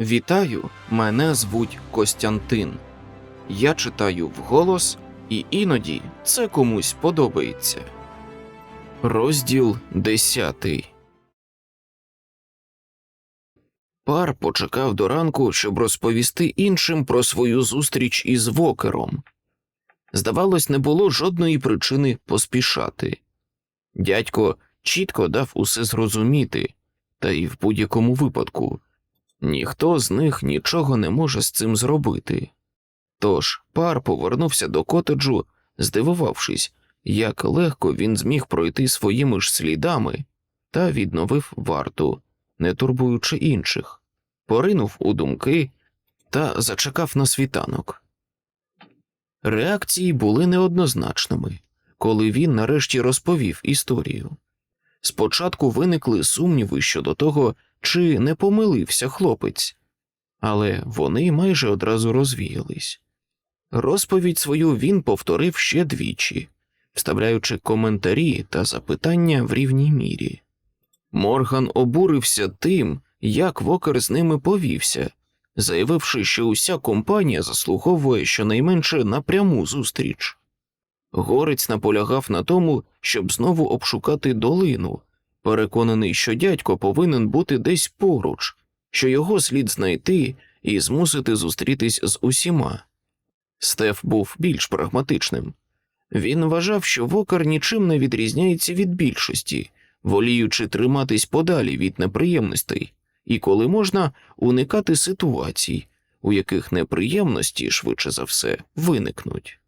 Вітаю, мене звуть Костянтин. Я читаю вголос, і іноді це комусь подобається. Розділ 10 Пар почекав до ранку, щоб розповісти іншим про свою зустріч із Вокером. Здавалось, не було жодної причини поспішати. Дядько чітко дав усе зрозуміти, та й в будь-якому випадку ніхто з них нічого не може з цим зробити. Тож пар повернувся до котеджу, здивувавшись, як легко він зміг пройти своїми ж слідами та відновив варту, не турбуючи інших, поринув у думки та зачекав на світанок. Реакції були неоднозначними, коли він нарешті розповів історію. Спочатку виникли сумніви щодо того, чи не помилився хлопець, але вони майже одразу розвіялись. Розповідь свою він повторив ще двічі, вставляючи коментарі та запитання в рівній мірі. Морган обурився тим, як Вокер з ними повівся, заявивши, що уся компанія заслуговує щонайменше на пряму зустріч. Горець наполягав на тому, щоб знову обшукати долину, переконаний, що дядько повинен бути десь поруч, що його слід знайти і змусити зустрітись з усіма. Стеф був більш прагматичним. Він вважав, що вокар нічим не відрізняється від більшості, воліючи триматись подалі від неприємностей, і коли можна уникати ситуацій, у яких неприємності швидше за все виникнуть.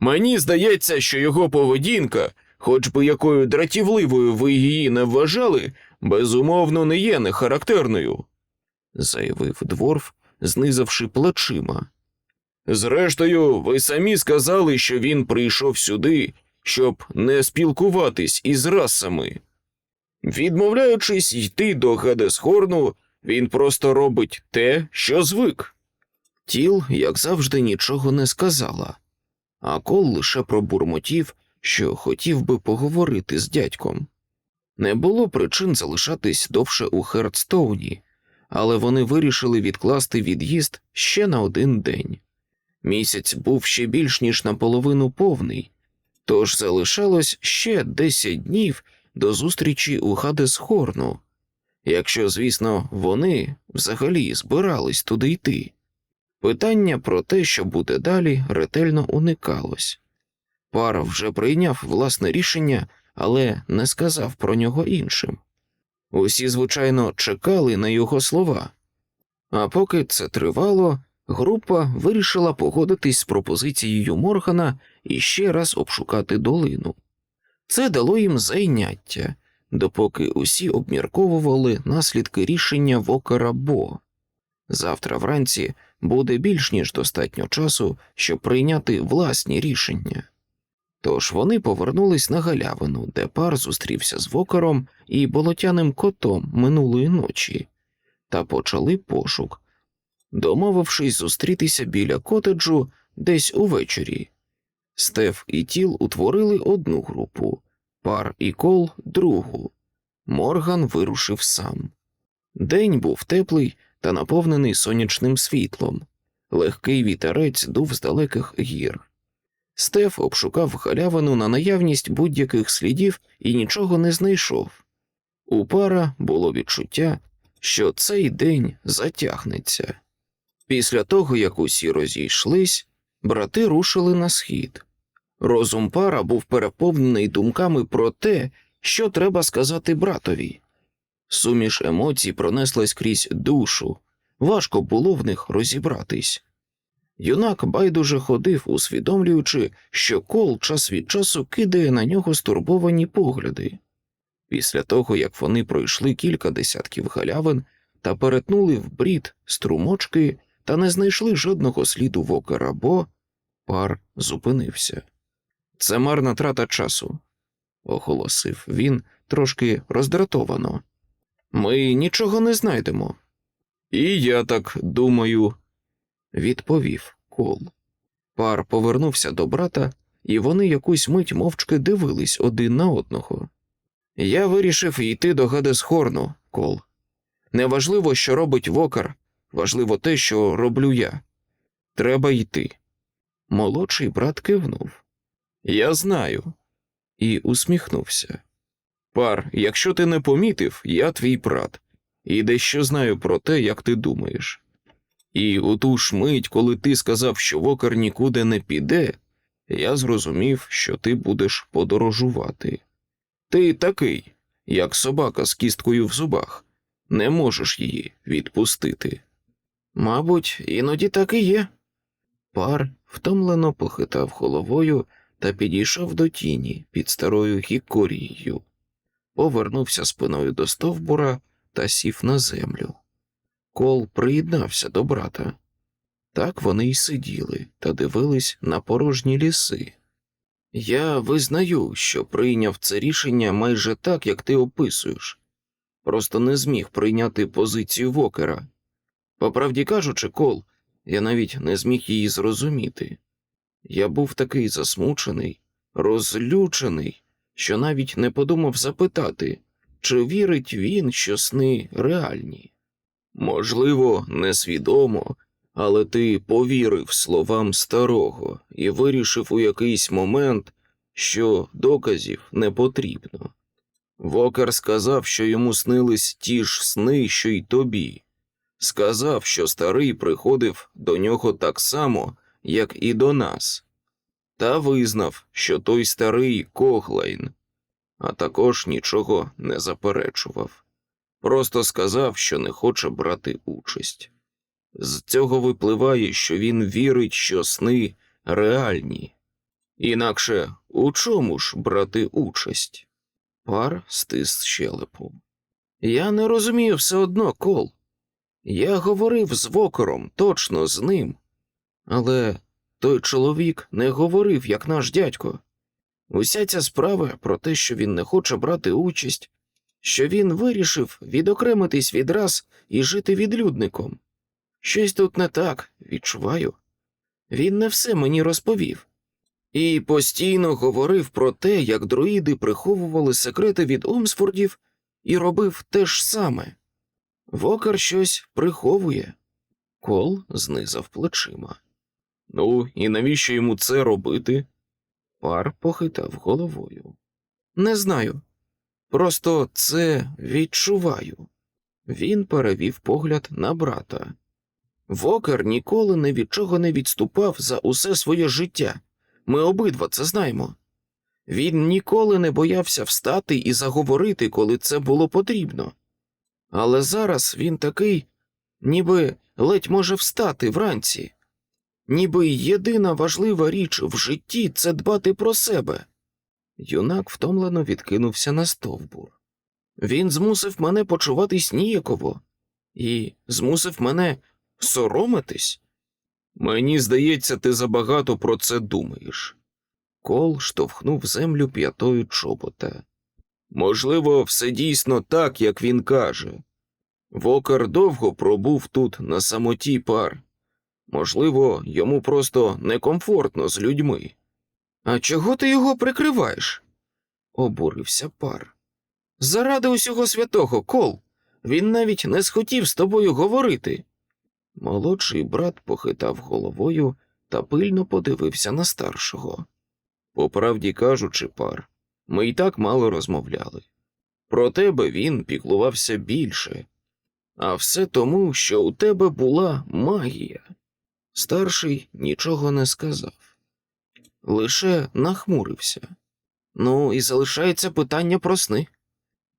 Мені здається, що його поведінка, хоч би якою дратівливою ви її не вважали, безумовно не є нехарактерною, заявив дворф, знизавши плечима. Зрештою, ви самі сказали, що він прийшов сюди, щоб не спілкуватись із расами. Відмовляючись йти до Гадесхорну, він просто робить те, що звик. Тіл, як завжди, нічого не сказала, а кол лише пробурмотів, що хотів би поговорити з дядьком. Не було причин залишатись довше у Хердстоуні, але вони вирішили відкласти від'їзд ще на один день. Місяць був ще більш ніж наполовину повний, тож залишалось ще 10 днів до зустрічі у Гадесхорну, якщо, звісно, вони взагалі збирались туди йти. Питання про те, що буде далі, ретельно уникалось. Пар вже прийняв власне рішення, але не сказав про нього іншим. Усі, звичайно, чекали на його слова. А поки це тривало, група вирішила погодитись з пропозицією Моргана і ще раз обшукати долину. Це дало їм зайняття, допоки усі обмірковували наслідки рішення Вокера Бо. Завтра вранці буде більш ніж достатньо часу, щоб прийняти власні рішення. Тож вони повернулись на галявину, де пар зустрівся з Вокером і болотяним котом минулої ночі, та почали пошук, домовившись зустрітися біля котеджу десь увечері. Стеф і тіл утворили одну групу, пар і кол другу. Морган вирушив сам. День був теплий та наповнений сонячним світлом. Легкий вітерець дув з далеких гір. Стеф обшукав галявину на наявність будь-яких слідів і нічого не знайшов. У пара було відчуття, що цей день затягнеться. Після того, як усі розійшлись, брати рушили на схід. Розум пара був переповнений думками про те, що треба сказати братові. Суміш емоцій пронеслась крізь душу, важко було в них розібратись. Юнак байдуже ходив, усвідомлюючи, що кол час від часу кидає на нього стурбовані погляди. Після того, як вони пройшли кілька десятків галявин та перетнули в брід струмочки та не знайшли жодного сліду вокера, бо пар зупинився. Це марна трата часу, оголосив він трошки роздратовано. Ми нічого не знайдемо. І я так думаю, відповів кол. Пар повернувся до брата, і вони якусь мить мовчки дивились один на одного. Я вирішив йти до Гадесхорну, кол. Неважливо, що робить вокар, важливо те, що роблю я. Треба йти. Молодший брат кивнув. Я знаю. І усміхнувся. Пар, якщо ти не помітив, я твій брат, і дещо знаю про те, як ти думаєш. І у ту ж мить, коли ти сказав, що вокер нікуди не піде, я зрозумів, що ти будеш подорожувати. Ти такий, як собака з кісткою в зубах, не можеш її відпустити. Мабуть, іноді так і є. Пар втомлено похитав головою та підійшов до тіні під старою гікорією, повернувся спиною до стовбура та сів на землю. Кол приєднався до брата. Так вони й сиділи та дивились на порожні ліси. Я визнаю, що прийняв це рішення майже так, як ти описуєш, просто не зміг прийняти позицію вокера. По правді кажучи, Кол, я навіть не зміг її зрозуміти. Я був такий засмучений, розлючений, що навіть не подумав запитати, чи вірить він, що сни реальні. Можливо, несвідомо, але ти повірив словам старого і вирішив у якийсь момент, що доказів не потрібно. Вокер сказав, що йому снились ті ж сни, що й тобі. Сказав, що старий приходив до нього так само, як і до нас, та визнав, що той старий Коглайн, а також нічого не заперечував. Просто сказав, що не хоче брати участь. З цього випливає, що він вірить, що сни реальні. Інакше у чому ж брати участь? Пар стис щелепом. Я не розумію все одно, Кол. Я говорив з вокером, точно з ним. Але той чоловік не говорив, як наш дядько. Уся ця справа про те, що він не хоче брати участь, що він вирішив відокремитись від раз і жити відлюдником. Щось тут не так, відчуваю. Він не все мені розповів. І постійно говорив про те, як друїди приховували секрети від Омсфордів і робив те ж саме. Вокер щось приховує. Кол знизав плечима. Ну, і навіщо йому це робити? Пар похитав головою. Не знаю. Просто це відчуваю. Він перевів погляд на брата. Вокер ніколи ні від чого не відступав за усе своє життя. Ми обидва це знаємо. Він ніколи не боявся встати і заговорити, коли це було потрібно. Але зараз він такий, ніби ледь може встати вранці, ніби єдина важлива річ в житті це дбати про себе. Юнак втомлено відкинувся на стовбур. Він змусив мене почуватись ніяково і змусив мене соромитись. Мені здається, ти забагато про це думаєш. Кол штовхнув землю п'ятою чобота. Можливо, все дійсно так, як він каже. Вокер довго пробув тут на самоті пар. Можливо, йому просто некомфортно з людьми. А чого ти його прикриваєш? обурився пар. Заради усього святого, Кол. Він навіть не схотів з тобою говорити. Молодший брат похитав головою та пильно подивився на старшого. По правді кажучи, пар, ми й так мало розмовляли. Про тебе він піклувався більше, а все тому, що у тебе була магія. Старший нічого не сказав, лише нахмурився. Ну, і залишається питання про сни.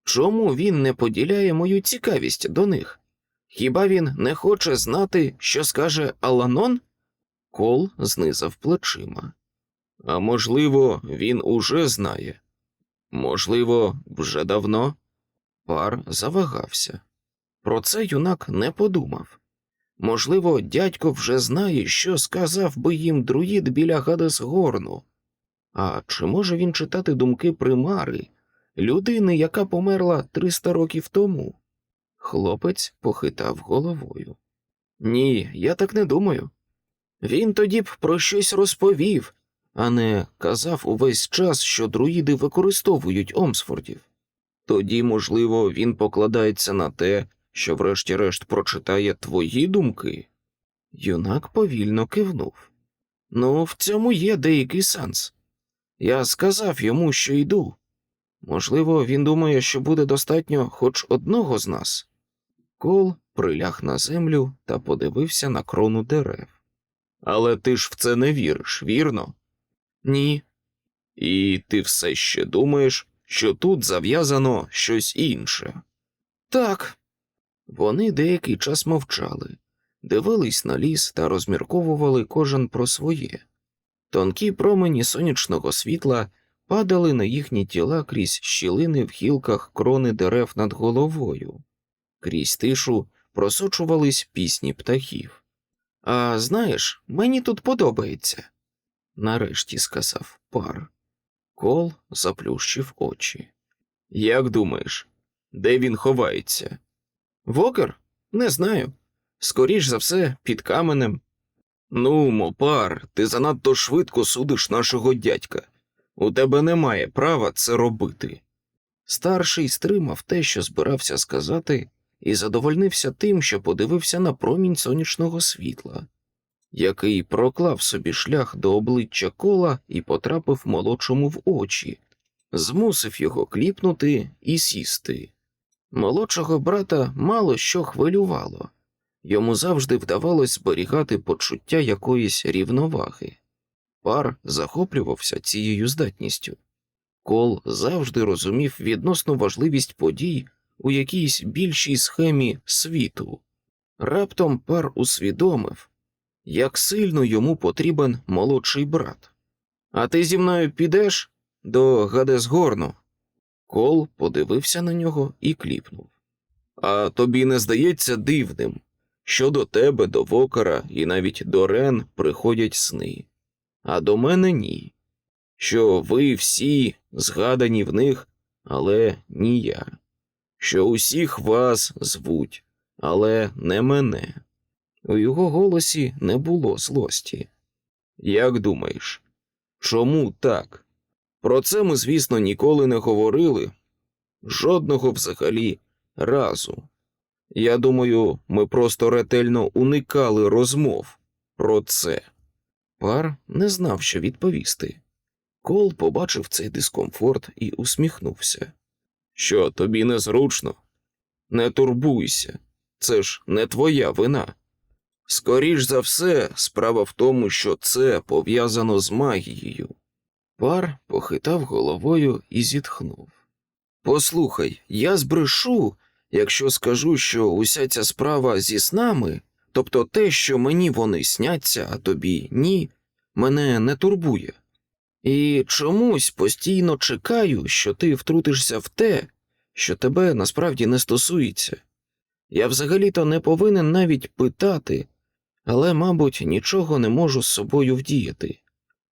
Чому він не поділяє мою цікавість до них? Хіба він не хоче знати, що скаже Аланон? Кол знизав плечима. А можливо, він уже знає. Можливо, вже давно. Пар завагався. Про це юнак не подумав. Можливо, дядько вже знає, що сказав би їм друїд біля Гадесгорну. А чи може він читати думки примари, людини, яка померла 300 років тому? Хлопець похитав головою. Ні, я так не думаю. Він тоді б про щось розповів, а не казав увесь час, що друїди використовують Омсфордів. Тоді, можливо, він покладається на те, що врешті-решт прочитає твої думки? Юнак повільно кивнув. Ну, в цьому є деякий сенс. Я сказав йому, що йду. Можливо, він думає, що буде достатньо хоч одного з нас. Кол приляг на землю та подивився на крону дерев. Але ти ж в це не віриш, вірно? Ні. І ти все ще думаєш, що тут зав'язано щось інше. Так. Вони деякий час мовчали, дивились на ліс та розмірковували кожен про своє. Тонкі промені сонячного світла падали на їхні тіла крізь щілини в гілках крони дерев над головою. Крізь тишу просочувались пісні птахів. А знаєш, мені тут подобається, нарешті сказав пар. Кол заплющив очі. Як думаєш, де він ховається? Вокер? Не знаю. Скоріш за все, під каменем. Ну, мопар, ти занадто швидко судиш нашого дядька. У тебе немає права це робити. Старший стримав те, що збирався сказати, і задовольнився тим, що подивився на промінь сонячного світла, який проклав собі шлях до обличчя кола і потрапив молодшому в очі, змусив його кліпнути і сісти. Молодшого брата мало що хвилювало, йому завжди вдавалось зберігати почуття якоїсь рівноваги. Пар захоплювався цією здатністю. Кол завжди розумів відносну важливість подій у якійсь більшій схемі світу. Раптом пар усвідомив, як сильно йому потрібен молодший брат. А ти зі мною підеш до Гадесгорну? Кол подивився на нього і кліпнув. А тобі не здається дивним, що до тебе, до Вокара і навіть до Рен приходять сни, а до мене ні. Що ви всі згадані в них, але ні я. Що усіх вас звуть, але не мене. У його голосі не було злості. Як думаєш, чому так? Про це ми, звісно, ніколи не говорили, жодного взагалі разу. Я думаю, ми просто ретельно уникали розмов про це. Пар не знав, що відповісти. Кол побачив цей дискомфорт і усміхнувся. Що тобі незручно? Не турбуйся, це ж не твоя вина. Скоріш за все, справа в тому, що це пов'язано з магією. Пар похитав головою і зітхнув. Послухай, я збрешу, якщо скажу, що уся ця справа зі снами, тобто те, що мені вони сняться, а тобі ні, мене не турбує. І чомусь постійно чекаю, що ти втрутишся в те, що тебе насправді не стосується. Я взагалі-то не повинен навіть питати, але, мабуть, нічого не можу з собою вдіяти.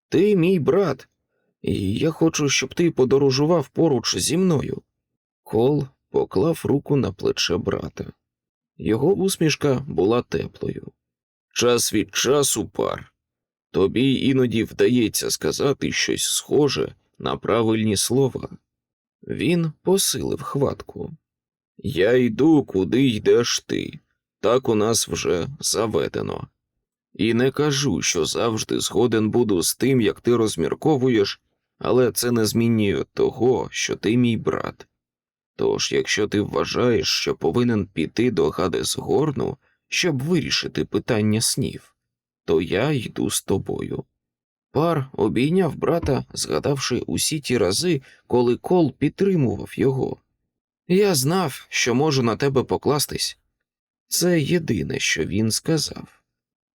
Ти мій брат, і я хочу, щоб ти подорожував поруч зі мною. Кол поклав руку на плече брата. Його усмішка була теплою. Час від часу, пар. Тобі іноді вдається сказати щось схоже на правильні слова. Він посилив хватку. Я йду, куди йдеш ти. Так у нас вже заведено. І не кажу, що завжди згоден буду з тим, як ти розмірковуєш, але це не змінює того, що ти мій брат. Тож, якщо ти вважаєш, що повинен піти до Гадесгорну, щоб вирішити питання снів, то я йду з тобою. Пар обійняв брата, згадавши усі ті рази, коли кол підтримував його. Я знав, що можу на тебе покластись. Це єдине, що він сказав.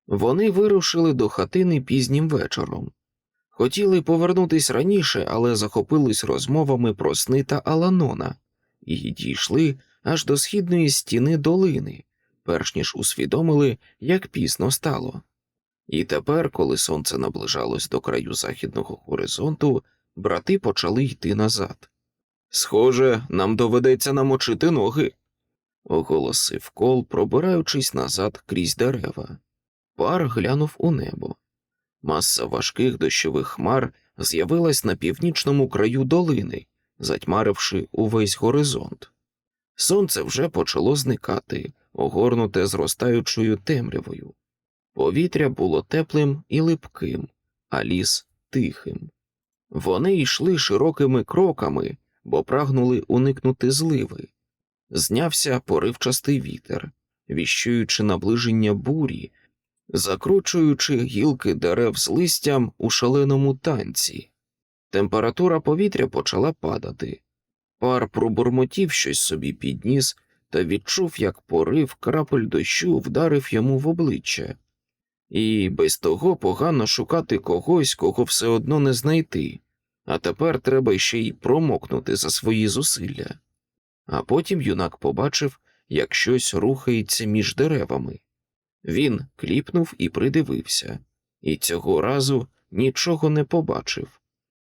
Вони вирушили до хатини пізнім вечором. Хотіли повернутись раніше, але захопились розмовами про сни та Аланона і дійшли аж до східної стіни долини, перш ніж усвідомили, як пізно стало. І тепер, коли сонце наближалось до краю західного горизонту, брати почали йти назад. Схоже, нам доведеться намочити ноги, оголосив кол, пробираючись назад крізь дерева. Пар глянув у небо. Маса важких дощових хмар з'явилась на північному краю долини, затьмаривши увесь горизонт. Сонце вже почало зникати, огорнуте зростаючою темрявою. Повітря було теплим і липким, а ліс тихим. Вони йшли широкими кроками, бо прагнули уникнути зливи. Знявся поривчастий вітер, віщуючи наближення бурі, закручуючи гілки дерев з листям у шаленому танці. Температура повітря почала падати. Пар пробурмотів щось собі під ніс та відчув, як порив крапель дощу вдарив йому в обличчя. І без того погано шукати когось, кого все одно не знайти, а тепер треба ще й промокнути за свої зусилля. А потім юнак побачив, як щось рухається між деревами. Він кліпнув і придивився, і цього разу нічого не побачив.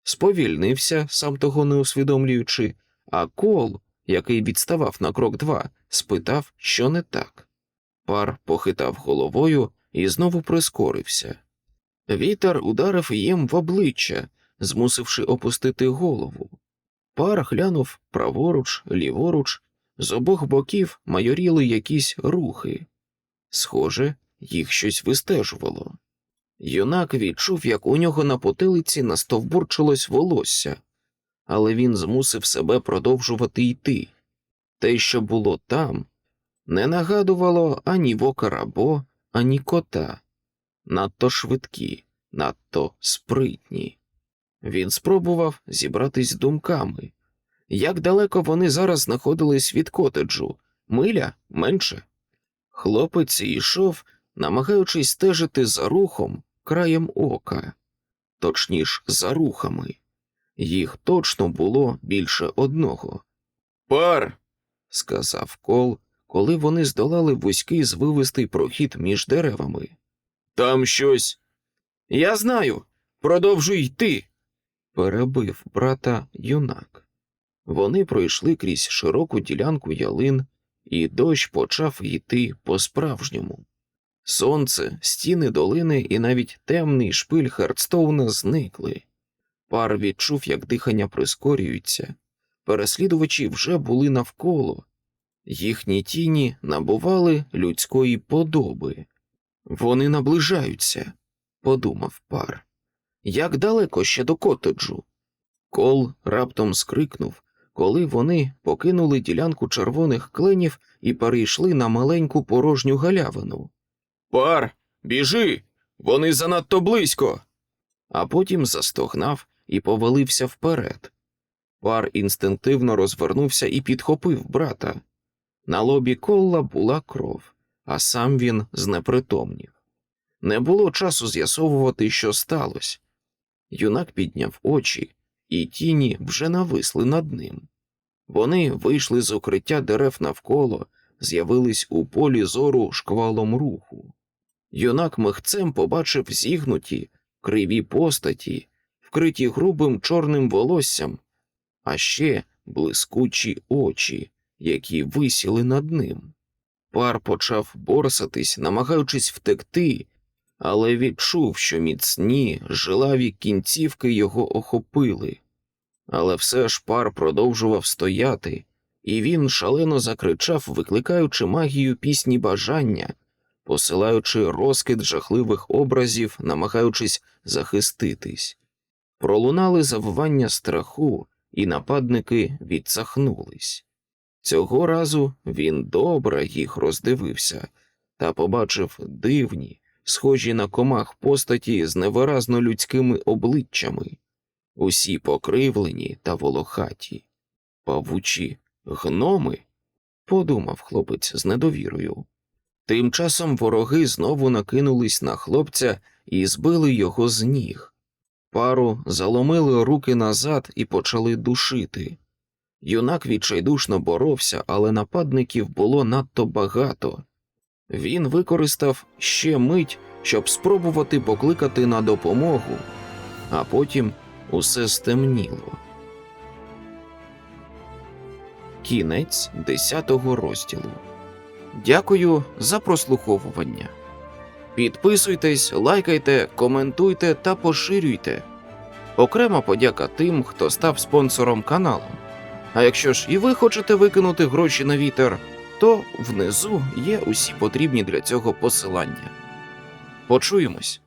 Сповільнився, сам того не усвідомлюючи, а кол, який відставав на крок два, спитав, що не так. Пар похитав головою і знову прискорився. Вітер ударив їм в обличчя, змусивши опустити голову. Пар глянув праворуч, ліворуч, з обох боків майоріли якісь рухи. Схоже, їх щось вистежувало. Юнак відчув, як у нього на потилиці настовбурчилось волосся, але він змусив себе продовжувати йти. Те, що було там, не нагадувало ані вока рабо, ані кота, надто швидкі, надто спритні. Він спробував зібратись думками. Як далеко вони зараз знаходились від котеджу, миля менше. Хлопець йшов, намагаючись стежити за рухом краєм ока, точніш, за рухами. Їх точно було більше одного. Пар. сказав кол, коли вони здолали вузький звивистий прохід між деревами. Там щось. Я знаю. Продовжуй йти. перебив брата юнак. Вони пройшли крізь широку ділянку ялин, і дощ почав йти по-справжньому. Сонце, стіни долини і навіть темний шпиль Хардстоуна зникли. Пар відчув, як дихання прискорюється. Переслідувачі вже були навколо, їхні тіні набували людської подоби. Вони наближаються, подумав пар. Як далеко ще до котеджу? Кол раптом скрикнув, коли вони покинули ділянку червоних кленів і перейшли на маленьку порожню галявину. Пар, біжи, вони занадто близько. А потім застогнав і повалився вперед. Пар інстинктивно розвернувся і підхопив брата. На лобі колла була кров, а сам він знепритомнів. Не було часу з'ясовувати, що сталося. Юнак підняв очі, і тіні вже нависли над ним. Вони вийшли з укриття дерев навколо, з'явились у полі зору шквалом руху. Юнак михцем побачив зігнуті, криві постаті, вкриті грубим чорним волоссям, а ще блискучі очі, які висіли над ним. Пар почав борсатись, намагаючись втекти, але відчув, що міцні, жилаві кінцівки його охопили. Але все ж пар продовжував стояти, і він шалено закричав, викликаючи магію пісні бажання, посилаючи розкид жахливих образів, намагаючись захиститись. Пролунали завивання страху, і нападники відсахнулись. Цього разу він добре їх роздивився та побачив дивні, схожі на комах постаті з невиразно людськими обличчями, усі покривлені та волохаті, павучі гноми, подумав хлопець з недовірою. Тим часом вороги знову накинулись на хлопця і збили його з ніг. Пару заломили руки назад і почали душити. Юнак відчайдушно боровся, але нападників було надто багато. Він використав ще мить, щоб спробувати покликати на допомогу, а потім усе стемніло. Кінець десятого розділу. Дякую за прослуховування. Підписуйтесь, лайкайте, коментуйте та поширюйте. Окрема подяка тим, хто став спонсором каналу. А якщо ж і ви хочете викинути гроші на вітер, то внизу є усі потрібні для цього посилання. Почуємось.